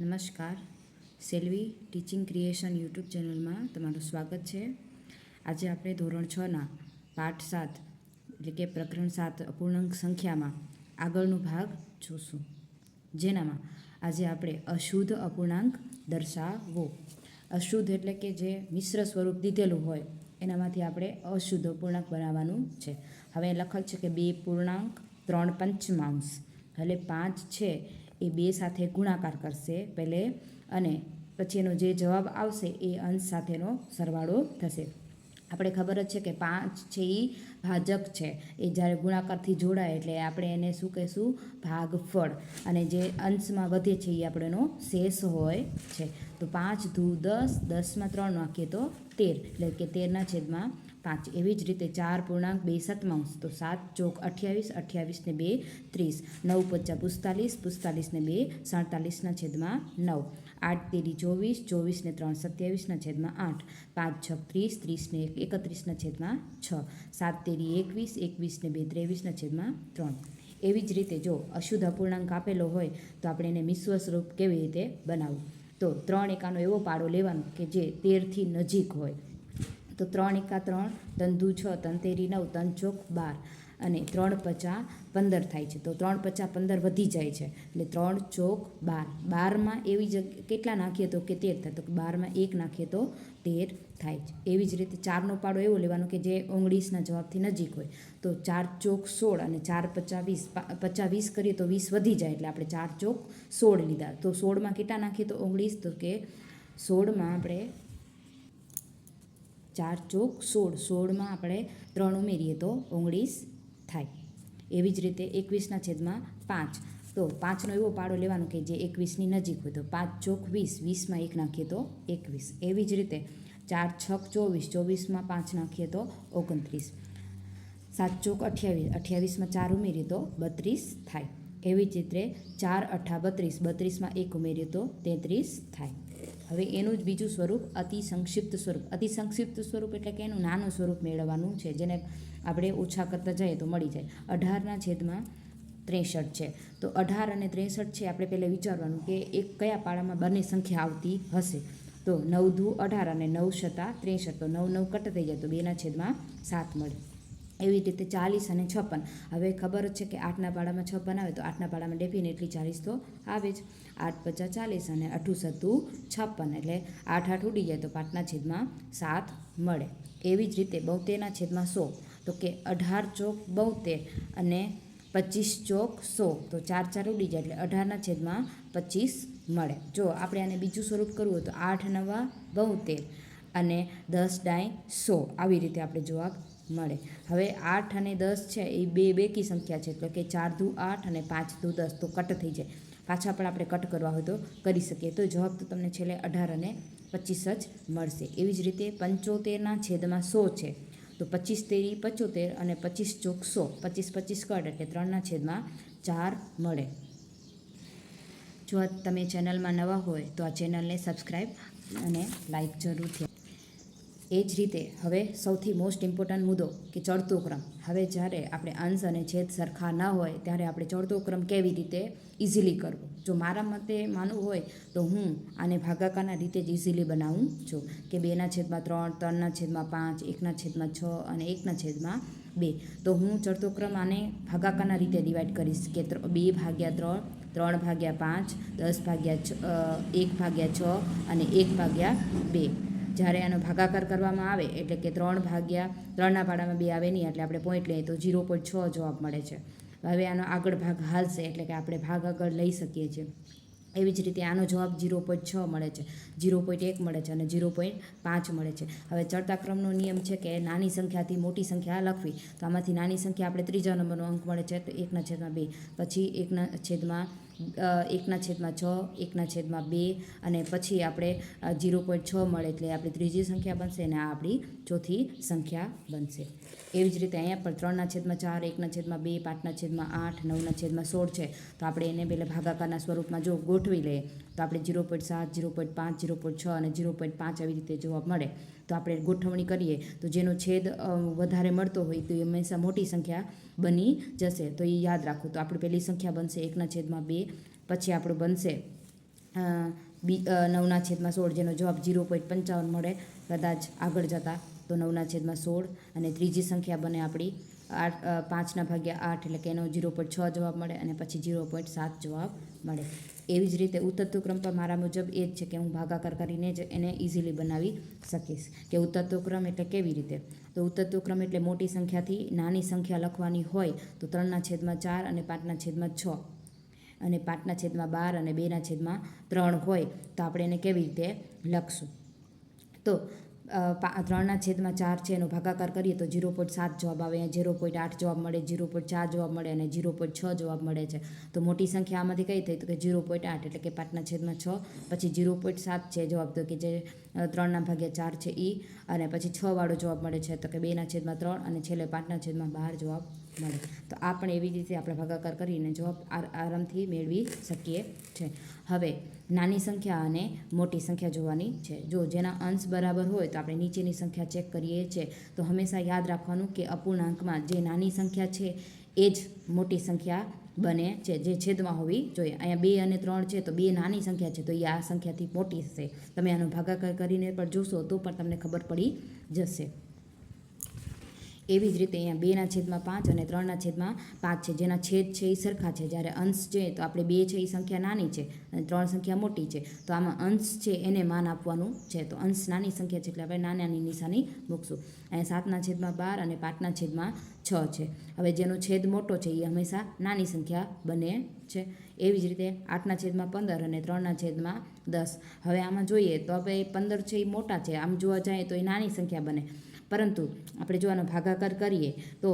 નમસ્કાર. Selvi teaching creation YouTube ચેનલમાં તમારું સ્વાગત છે. આજે આપણે ધોરણ છના પાઠ સાત, એટલે કે પ્રકરણ સાત અપૂર્ણાંક સંખ્યામાં આગળનો ભાગ જોશું. જેનામાં આજે આપણે અશુદ્ધ અપૂર્ણાંક દર્શાવવો. અશુદ્ધ એટલે કે જે મિશ્ર સ્વરૂપ દીધેલું હોય, એનામાંથી આપણે અશુદ્ધ અપૂર્ણાંક બનાવવાનું છે. હવે લખેલ છે કે બે પૂર્ણાંક ત્રણ પંચમાંશ. એટલે પાંચ છે એ બે સાથે ગુણાકાર કરશે પહેલે અને પછી એનો જે જવાબ આવશે એ અંશ સાથેનો સરવાળો થશે. આપણે ખબર જ છે કે પાંચ છે એ ભાજક છે. એ જ્યારે ગુણાકારથી જોડાય એટલે આપણે એને શું કહીશું? ભાગફળ. અને જે અંશમાં વધે છે એ આપણેનો શેષ હોય છે. તો પાંચ ધૂ દસ, દસમાં ત્રણ નાખીએ તો તેર. એટલે કે તેરના છેદમાં પાંચ. એવી જ રીતે ચાર પૂર્ણાંક બે સતમાંશ, તો સાત ચોક અઠ્યાવીસ અઠ્યાવીસ ને બે ત્રીસ. નવ પચાસ પિસ્તાલીસ પિસ્તાલીસ ને બે સાડતાલીસના છેદમાં નવ. આઠ તેરી ચોવીસ ચોવીસ ને ત્રણ સત્યાવીસના છેદમાં આઠ. પાંચ છ ત્રીસ ત્રીસને એક એકત્રીસના છેદમાં છ. સાત તેરી એકવીસ એકવીસ ને બે ત્રેવીસના છેદમાં ત્રણ. એવી જ રીતે જો અશુદ્ધ અપૂર્ણાંક આપેલો હોય, તો આપણે એને મિશ્વ સ્વરૂપ કેવી રીતે બનાવવું? તો ત્રણ એકાનો એવો પાડો લેવાનો કે જે તેરથી નજીક હોય. તો ત્રણ એકા ત્રણ તંદુ છ તંતેરી નવ, તન ચોક બાર અને ત્રણ પચા પંદર થાય છે. તો ત્રણ પચા પંદર વધી જાય છે. એટલે ત્રણ ચોક બાર. બારમાં એવી જગ્યા કેટલા નાખીએ તો કે તેર થાય. તો બારમાં એક નાખીએ તો તેર થાય છે. એવી જ રીતે ચારનો પાડો એવો લેવાનો કે જે ઓગણીસના જવાબથી નજીક હોય. તો ચાર ચોક સોળ અને ચાર પચા વીસ પચા વીસ કરીએ તો વીસ વધી જાય. એટલે આપણે ચાર ચોક સોળ લીધા. તો સોળમાં કેટલા નાખીએ તો ઓગણીસ? તો કે સોળમાં આપણે ચાર ચોક સોળ. સોળમાં આપણે ત્રણ ઉમેરીએ તો ઓગણીસ થાય. એવી જ રીતે એકવીસના છેદમાં પાંચ. તો પાંચનો એવો પાડો લેવાનો કે જે એકવીસની નજીક હોય. તો પાંચ ચોક વીસ. વીસમાં એક નાખીએ તો એકવીસ. એવી જ રીતે ચાર છક ચોવીસ. ચોવીસમાં પાંચ નાખીએ તો ઓગણત્રીસ. સાત ચોક અઠ્યાવીસ. અઠ્યાવીસમાં ચાર ઉમેરીએ તો બત્રીસ થાય. એવી જ રીતે ચાર અઠ્ઠા બત્રીસ. બત્રીસમાં એક ઉમેરીએ તો તેત્રીસ થાય. હવે એનું જ બીજું સ્વરૂપ અતિ સંક્ષિપ્ત સ્વરૂપ. અતિ સંક્ષિપ્ત સ્વરૂપ એટલે કે એનું નાનું સ્વરૂપ મેળવવાનું છે, જેને આપણે ઓછા કરતા જઈએ તો મળી જાય. અઢારના છેદમાં ત્રેસઠ છે. તો અઢાર અને ત્રેસઠ છે, આપણે પહેલાં વિચારવાનું કે એક કયા પાડામાં બંને સંખ્યા આવતી હશે? તો નવ ધુ અઢાર અને નવ શતા ત્રેસઠ. તો નવ નવ કટ થઈ જાય તો બેના છેદમાં સાત મળે. એવી રીતે ચાલીસ અને છપ્પન. હવે ખબર છે કે આઠના પાડામાં છપ્પન આવે તો આઠના પાડામાં ડેફિનેટલી ચાલીસ તો આવે જ. આઠ પચાસ ચાલીસ અને અઠું સત્તું છપ્પન એટલે આઠ આઠ ઉડી જાય તો પાંચના છેદમાં સાત મળે. એવી જ રીતે બોતેરના છેદમાં સો. તો કે અઢાર ચોક બોતેર અને પચીસ ચોક સો. તો ચાર ચાર ઉડી જાય એટલે અઢારના છેદમાં પચીસ મળે. જો આપણે આને બીજું સ્વરૂપ કરવું હોય તો આઠ નવા બોતેર અને દસ ડાય સો. આવી રીતે આપણે જવાબ મળે. હવે આઠ અને દસ છે, એ બે બેકી સંખ્યા છે, એટલે કે ચાર ધુ આઠ અને પાંચ ધુ દસ. તો કટ થઈ જાય. પાછા પણ આપણે કટ કરવા હોય તો કરી શકીએ. તો જવાબ તો તમને છેલ્લે અઢાર અને પચીસ જ મળશે. એવી જ રીતે પંચોતેરના છેદમાં સો છે. તો પચીસ તેરી પચોતેર અને પચીસ ચોક સો. પચીસ પચીસ કટ, એટલે ત્રણના છેદમાં ચાર મળે. જો તમે ચેનલમાં નવા હોય તો આ ચેનલને સબસ્ક્રાઈબ અને લાઈક જરૂરથી એ જ રીતે હવે સૌથી મોસ્ટ ઇમ્પોર્ટન્ટ મુદ્દો કે ચડતો ક્રમ. હવે જ્યારે આપણે અંશ અને છેદ સરખા ન હોય, ત્યારે આપણે ચડતો ક્રમ કેવી રીતે ઇઝીલી કરવો? જો મારા મતે માનવું હોય, તો હું આને ભાગાકારના રીતે જ ઇઝીલી બનાવું છું. કે બેના છેદમાં ત્રણ ત્રણના છેદમાં પાંચ એકના છેદમાં છ અને એકના છેદમાં બે. તો હું ચડતો ક્રમ આને ભાગાકારના રીતે ડિવાઈડ કરીશ કે બે ભાગ્યા ત્રણ ત્રણ ભાગ્યા પાંચ, દસ ભાગ્યા છ એક ભાગ્યા છ અને એક ભાગ્યા બે. જ્યારે આનો ભાગાકાર કરવામાં આવે, એટલે કે ત્રણ ભાગ્યા ત્રણના પાડામાં બે આવે નહીં, એટલે આપણે પોઈન્ટ લઈએ તો ઝીરો પોઈન્ટ છ જવાબ મળે છે. હવે આનો આગળ ભાગ હાલશે, એટલે કે આપણે ભાગ આગળ લઈ શકીએ છીએ. એવી જ રીતે આનો જવાબ ઝીરો પોઈન્ટ છ મળે છે. ઝીરો પોઈન્ટ એક મળે છે અને ઝીરો પોઈન્ટ પાંચ મળે છે. હવે ચડતા ક્રમનો નિયમ છે કે નાની સંખ્યાથી મોટી સંખ્યા લખવી, તો આમાંથી નાની સંખ્યા આપણે ત્રીજા નંબરનો અંક મળે છે, તો એકના છેદમાં બે. પછી એકના છેદમાં એકના છેદમાં છ, એકના છેદમાં બે અને પછી આપણે ઝીરો પોઈન્ટ છ મળે એટલે આપણી ત્રીજી સંખ્યા બનશે અને આ આપણી ચોથી સંખ્યા બનશે. એવી જ રીતે અહીંયા પણ ત્રણના છેદમાં ચાર, એકના છેદમાં બે, પાંચના છેદમાં આઠ, નવના છેદમાં સોળ છે. તો આપણે એને પહેલાં ભાગાકારના સ્વરૂપમાં જો ગોઠવી લઈએ, તો આપણે ઝીરો પોઈન્ટ સાત ઝીરો પોઈન્ટ પાંચ ઝીરો પોઈન્ટ છ અને ઝીરો પોઈન્ટ પાંચ આવી રીતે જવાબ મળે. તો આપણે ગોઠવણી કરીએ, તો જેનો છેદ વધારે મળતો હોય તો એ હંમેશા મોટી સંખ્યા બની જશે. તો એ યાદ રાખો. તો આપણે પહેલી સંખ્યા બનશે એકના છેદમાં બે, પછી આપણું બનશે બી નવના છેદમાં સોળ, જેનો જવાબ ઝીરો પોઈન્ટ પંચાવન મળે. કદાચ આગળ જતા તો નવના છેદમાં સોળ અને ત્રીજી સંખ્યા બને આપણી આઠ પાંચના ભાગ્યા આઠ, એટલે કે એનો ઝીરો પોઈન્ટ છ જવાબ મળે અને પછી ઝીરો પોઈન્ટ સાત જવાબ મળે. એવી જ રીતે ઉતરતું પર મારા મુજબ એ જ છે કે હું ભાગાકાર કરીને જ એને ઇઝીલી બનાવી શકીશ. કે ઉતરતો એટલે કેવી રીતે? તો ઉતરતો એટલે મોટી સંખ્યાથી નાની સંખ્યા લખવાની હોય તો ત્રણના છેદમાં ચાર અને પાંચના છેદમાં છ. અને પાંચના છેદમાં બાર અને બેના છેદમાં ત્રણ હોય તો આપણે એને કેવી રીતે લખશું? તો ત્રણના છેદમાં ચાર છે, એનો ભાગાકાર કરીએ તો ઝીરો પોઈન્ટ સાત જવાબ આવે. અહીંયા ઝીરો પોઈન્ટ આઠ જવાબ મળે, ઝીરો પોઈન્ટ ચાર જવાબ મળે અને ઝીરો પોઈન્ટ છ જવાબ મળે છે. તો મોટી સંખ્યા આમાંથી કઈ થઈ તો કે ઝીરો પોઈન્ટ આઠ એટલે કે પાંચના છેદમાં છ, પછી ઝીરો પોઈન્ટ સાત છે જવાબ તો કે જે ત્રણના ભાગ્યા ચાર છે એ અને પછી છ વાળો જવાબ મળે છે તો કે બેના છેદમાં ત્રણ અને છેલ્લે પાંચના છેદમાં બાર જવાબ મળે. તો આ પણ એવી રીતે આપણે ભાગાકાર કરીને જવાબ આરામથી મેળવી શકીએ છે હવે, નાની સંખ્યા અને મોટી સંખ્યા જોવાની છે. જો જેના અંશ બરાબર હોય તો આપણે નીચેની સંખ્યા ચેક કરીએ છીએ. તો હંમેશા યાદ રાખવાનું કે અપૂર્ણાંકમાં જે નાની સંખ્યા છે, એ જ મોટી સંખ્યા બને છે. જે છેદમાં હોવી જોઈએ. અહીંયા બે અને ત્રણ છે તો બે નાની સંખ્યા છે તો એ આ સંખ્યાથી મોટી હશે. તમે આનો ભાગાકાર કરીને પણ જોશો તો પણ તમને ખબર પડી જશે. એવી જ રીતે અહીંયા બેના છેદમાં પાંચ અને ત્રણના છેદમાં પાંચ છે. જેના છેદ છે એ સરખા છે. જ્યારે અંશ છે તો આપણે બે છે એ સંખ્યા નાની છે અને ત્રણ સંખ્યા મોટી છે. તો આમાં અંશ છે એને માન આપવાનું છે. તો અંશ નાની સંખ્યા છે એટલે આપણે નાનાની નિશાની મૂકશું. અહીંયા સાતના છેદમાં બાર અને પાંચના છેદમાં છ છે. હવે જેનો છેદ મોટો છે એ હંમેશા નાની સંખ્યા બને છે. એવી જ રીતે આઠના છેદમાં પંદર અને ત્રણના છેદમાં દસ. હવે આમાં જોઈએ તો હવે પંદર છે એ મોટા છે. આમ જોવા જઈએ તો એ નાની સંખ્યા બને. પરંતુ આપણે જો આનો ભાગાકાર કરીએ, તો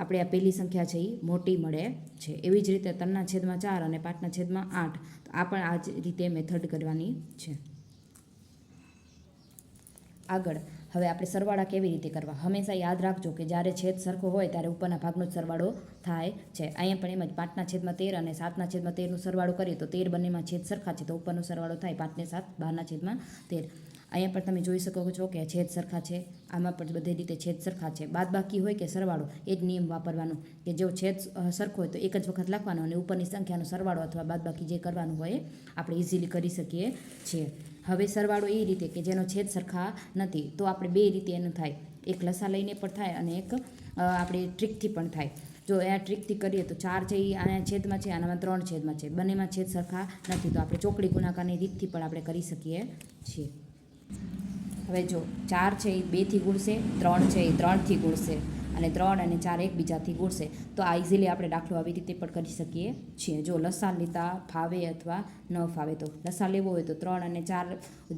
આપણે આ પહેલી સંખ્યા છે એ મોટી મળે છે. એવી જ રીતે ત્રણના છેદમાં ચાર અને પાંચના છેદમાં આઠ આ પણ આ જ રીતે મેથડ કરવાની છે. આગળ, હવે આપણે સરવાળા કેવી રીતે કરવા? હંમેશા યાદ રાખજો કે જ્યારે છેદ સરખો હોય ત્યારે ઉપરના ભાગનો જ સરવાળો થાય છે. અહીંયા પણ એમ જ પાંચના છેદમાં તેર અને સાતના છેદમાં તેરનો સરવાળો કરીએ તો તેર બંનેમાં છેદ સરખા છે, તો ઉપરનો સરવાળો થાય પાંચને સાત, બારના છેદમાં તેર. અહીંયા પણ તમે જોઈ શકો છો કે છેદ સરખા છે, આમાં પણ બધી રીતે છેદ સરખા છે. બાદ બાકી હોય કે સરવાળો, એ જ નિયમ વાપરવાનો કે જો છેદ સરખો હોય તો એક જ વખત લખવાનો અને ઉપરની સંખ્યાનો સરવાળો અથવા બાદ બાકી જે કરવાનું હોય આપણે ઇઝીલી કરી શકીએ છીએ. હવે સરવાળો એ રીતે કે જેનો છેદ સરખા નથી, તો આપણે બે રીતે એનું થાય. એક લસા લઈને પણ થાય અને એક આપણે ટ્રીકથી પણ થાય. જો એ ટ્રીકથી કરીએ તો ચાર છે એ આના છેદમાં છે, આનામાં ત્રણ છેદમાં છે. બંનેમાં છેદ સરખા નથી, તો આપણે ચોકડી ગુણાકારની રીતથી પણ આપણે કરી શકીએ છીએ. હવે જો ચાર છે એ બેથી ગુણશે ત્રણ છે એ ત્રણથી ગુણશે. અને ત્રણ અને ચાર એકબીજાથી ગુણશે. તો આ ઇઝીલી આપણે દાખલો આવી રીતે પણ કરી શકીએ છીએ. જો લસા લેતા ફાવે અથવા ન ફાવે, તો લસા લેવો હોય તો ત્રણ અને ચાર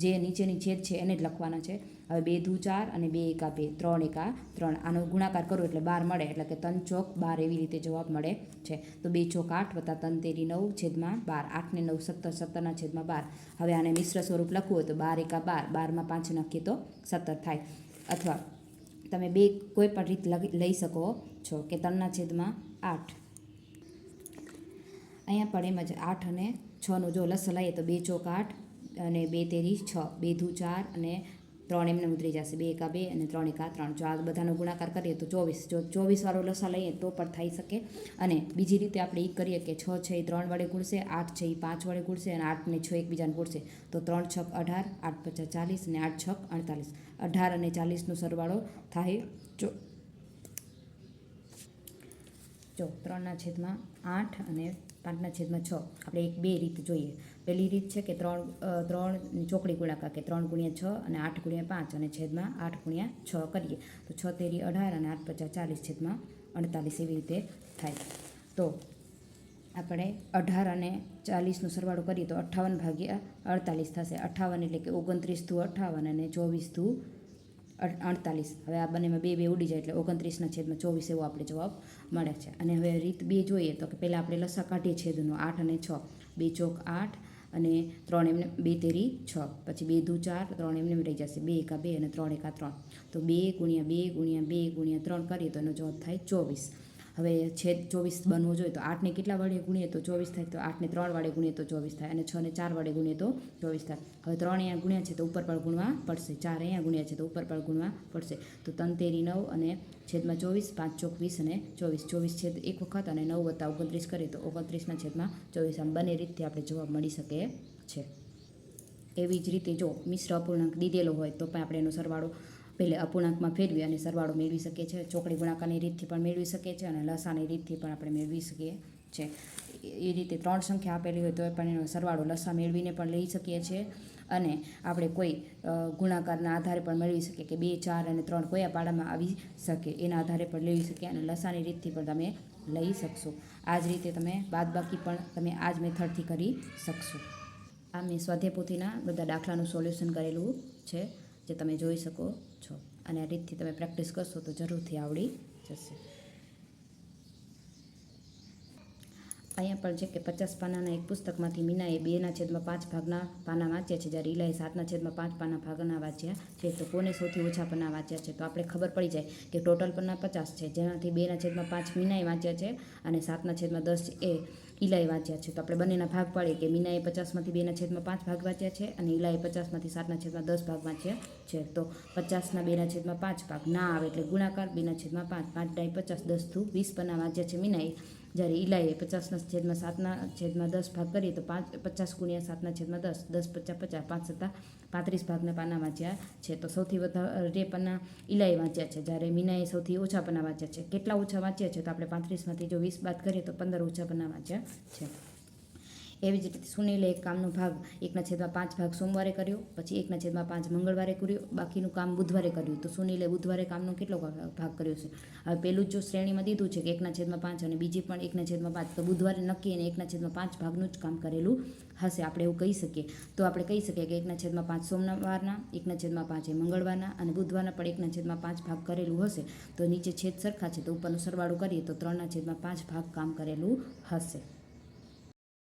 જે નીચેની છેદ છે એને જ લખવાના છે. હવે બે ધુ ચાર અને બે એકા બે. ત્રણ એકા ત્રણ. આનો ગુણાકાર કરો એટલે બાર મળે. એટલે કે ત્રણ ચોક બાર એવી રીતે જવાબ મળે છે. તો બે ચોક આઠ વત્તા ત્રણ તેરી નવ છેદમાં બાર. આઠને નવ સત્તર. સત્તરના છેદમાં બાર. હવે આને મિશ્ર સ્વરૂપ લખવું હોય તો બાર એકા બાર. બારમાં પાંચ નાખીએ તો સત્તર થાય. અથવા તમે બે કોઈ પણ રીત લઈ શકો છો કે ત્રણના છેદમાં આઠ. અહીંયા પણ એમ જ આઠ અને છનું જો લસ લઈએ તો બે ચોક આઠ અને બે તેરી છ. બે ધુ ચાર અને ત્રણ એમને ઉતરી જશે. બે એકા બે અને ત્રણ એકા ત્રણ. જો આ બધાનો ગુણાકાર કરીએ તો ચોવીસ. જો ચોવીસવાળો લસા લઈએ તો પણ થઈ શકે. અને બીજી રીતે આપણે એ કરીએ કે છ છે એ ત્રણ વડે ગુણશે, આઠ છે એ પાંચ વડે ગુણશે અને આઠને છ એકબીજાને ગુણશે. તો ત્રણ છક અઢાર, આઠ પચાસ ચાલીસ અને આઠ છક અડતાલીસ. અઢાર અને ચાલીસનો સરવાળો થાય. જો જો, ત્રણના છેદમાં આઠ અને પાંચના છેદમાં છ. આપણે એક બે રીત જોઈએ. પહેલી રીત છે કે ત્રણ ત્રણ ચોકડી ગુણાકાર કે ત્રણ ગુણ્યા છ અને આઠ ગુણ્યા પાંચ અને છેદમાં આઠ ગુણ્યા છ કરીએ. તો છ તેરી અઢાર અને આઠ પચાસ ચાલીસ છેદમાં અડતાલીસ એવી રીતે થાય. તો આપણે અઢાર અને ચાલીસનો સરવાળો કરીએ તો અઠ્ઠાવન ભાગ્યા અડતાલીસ થશે. અઠ્ઠાવન એટલે કે ઓગણત્રીસ થુ અઠ્ઠાવન અને ચોવીસ અડ- અડતાલીસ. હવે આ બંનેમાં બે બે ઉડી જાય એટલે ઓગણત્રીસના છેદમાં ચોવીસ એવો આપણે જવાબ મળે છે. અને હવે રીત બે જોઈએ તો કે પહેલાં આપણે લસા કાઢીએ છેદનો આઠ અને છ. બે ચોક આઠ અને ત્રણ એમને, બે તેરી છ. પછી બે દુ ચાર, ત્રણ એમને રહી જશે. બે એકા બે અને ત્રણ એકા ત્રણ. તો બે ગુણ્યા બે ગુણ્યા બે ગુણ્યા ત્રણ કરીએ તો એનો જવાબ થાય ચોવીસ. હવે છેદ ચોવીસ બનવો જોઈએ તો આઠને કેટલા વડે ગુણીએ તો ચોવીસ થાય તો આઠને ત્રણ વડે ગુણીએ તો ચોવીસ થાય અને છને ચાર વડે ગુણીએ તો ચોવીસ થાય. હવે ત્રણ અહીંયા ગુણ્યા છે તો ઉપર પર ગુણવા પડશે. ચાર અહીંયા ગુણ્યા છે તો ઉપર પર ગુણવા પડશે. તો તંતેરી નવ અને છેદમાં ચોવીસ, પાંચ ચોક વીસ અને ચોવીસ. ચોવીસ છેદ એક વખત અને નવ વત્તા ઓગણત્રીસ કરીએ તો ઓગણત્રીસના છેદમાં ચોવીસ. આમ બંને રીતથી આપણે જવાબ મળી શકે છે. એવી જ રીતે જો મિશ્ર અપૂર્ણાંક દીધેલો હોય તો પણ આપણે એનો સરવાળો પહેલે અપૂર્ણાંકમાં ફેરવી અને સરવાળો મેળવી શકીએ છીએ. ચોકડી ગુણાકારની રીતથી પણ મેળવી શકીએ છીએ અને લસાની રીતથી પણ આપણે મેળવી શકીએ છીએ. એ રીતે ત્રણ સંખ્યા આપેલી હોય તો પણ એનો સરવાળો લસા મેળવીને પણ લઈ શકીએ છીએ અને આપણે કોઈ ગુણાકારના આધારે પણ મેળવી શકીએ કે બે, ચાર અને ત્રણ કયા પાડામાં આવી શકે એના આધારે પણ લેવી શકીએ અને લસાની રીતથી પણ તમે લઈ શકશો. આ જ રીતે તમે બાદબાકી પણ તમે આ જ મેથડથી કરી શકશો. આ મેં સ્વાધ્યાય પોથીના બધા દાખલાનું સોલ્યુશન કરેલું છે. જે તમે જોઈ શકો છો. અને આ રીતથી તમે પ્રેક્ટિસ કરશો તો જરૂરથી આવડી જશે. અહીંયા પણ છે કે પચાસ પાનાના એક પુસ્તકમાંથી મીનાએ બેના છેદમાં પાંચ ભાગના પાના વાંચ્યા છે. જ્યારે ઈલાએ સાતના છેદમાં પાંચ પાના ભાગના વાંચ્યા છે તો કોને સૌથી ઓછા પાના વાંચ્યા છે? તો આપણે ખબર પડી જાય કે ટોટલ પન્ના પચાસ છે. જેનાથી બેના છેદમાં પાંચ મીનાએ વાંચ્યા છે અને સાતના છેદમાં દસ એ ઈલાએ વાંચ્યા છે. તો આપણે બંનેના ભાગ પાડીએ કે મીનાએ પચાસમાંથી બેના છેદમાં પાંચ ભાગ વાંચ્યા છે અને ઈલાએ પચાસમાંથી સાતના છેદમાં દસ ભાગ વાંચ્યા છે. તો પચાસના બેના છેદમાં પાંચ ભાગ ના આવે એટલે ગુણાકાર બેના છેદમાં પાંચ. પાંચ ડાય પચાસ, દસ થુ વીસ પના વાંચ્યા છે મીનાએ. જ્યારે ઈલાએ પચાસના છેદમાં સાતના છેદમાં દસ ભાગ કરીએ તો પાંચ, પચાસ ગુણ્યા સાતના છેદમાં દસ દસ પચાસ પચાસ, પાંચ સત્તા પાંત્રીસ ભાગના પાના વાંચ્યા છે. તો સૌથી વધારે પન્ના ઈલાએ વાંચ્યા છે. જ્યારે મીનાએ સૌથી ઓછા પન્ના વાંચ્યા છે. કેટલા ઓછા વાંચ્યા છે? તો આપણે પાંત્રીસમાંથી જો વીસ બાદ કરીએ તો પંદર ઓછા પન્ના વાંચ્યા છે. એવી જ રીતે સુનિલે એક કામનો ભાગ એકના છેદમાં પાંચ ભાગ સોમવારે કર્યો, પછી એકના છેદમાં પાંચ મંગળવારે કર્યો, બાકીનું કામ બુધવારે કર્યું. તો સુનિલે બુધવારે કામનો કેટલો ભાગ કર્યો છે? હવે પેલું જ જો શ્રેણીમાં દીધું છે કે એકના છેદમાં પાંચ અને બીજી પણ એકના છેદમાં પાંચ, તો બુધવારે નક્કી અને એકના છેદમાં પાંચ ભાગનું જ કામ કરેલું હશે. આપણે એવું કહી શકીએ. તો આપણે કહી શકીએ કે એકના છેદમાં પાંચ સોમવારના, એકના છેદમાં પાંચ એ મંગળવારના અને બુધવારના પણ એકના છેદમાં પાંચ ભાગ કરેલું હશે. તો નીચે છેદ સરખા છે, તો ઉપરનો સરવાળો કરીએ તો ત્રણના છેદમાં પાંચ ભાગ કામ કરેલું હશે.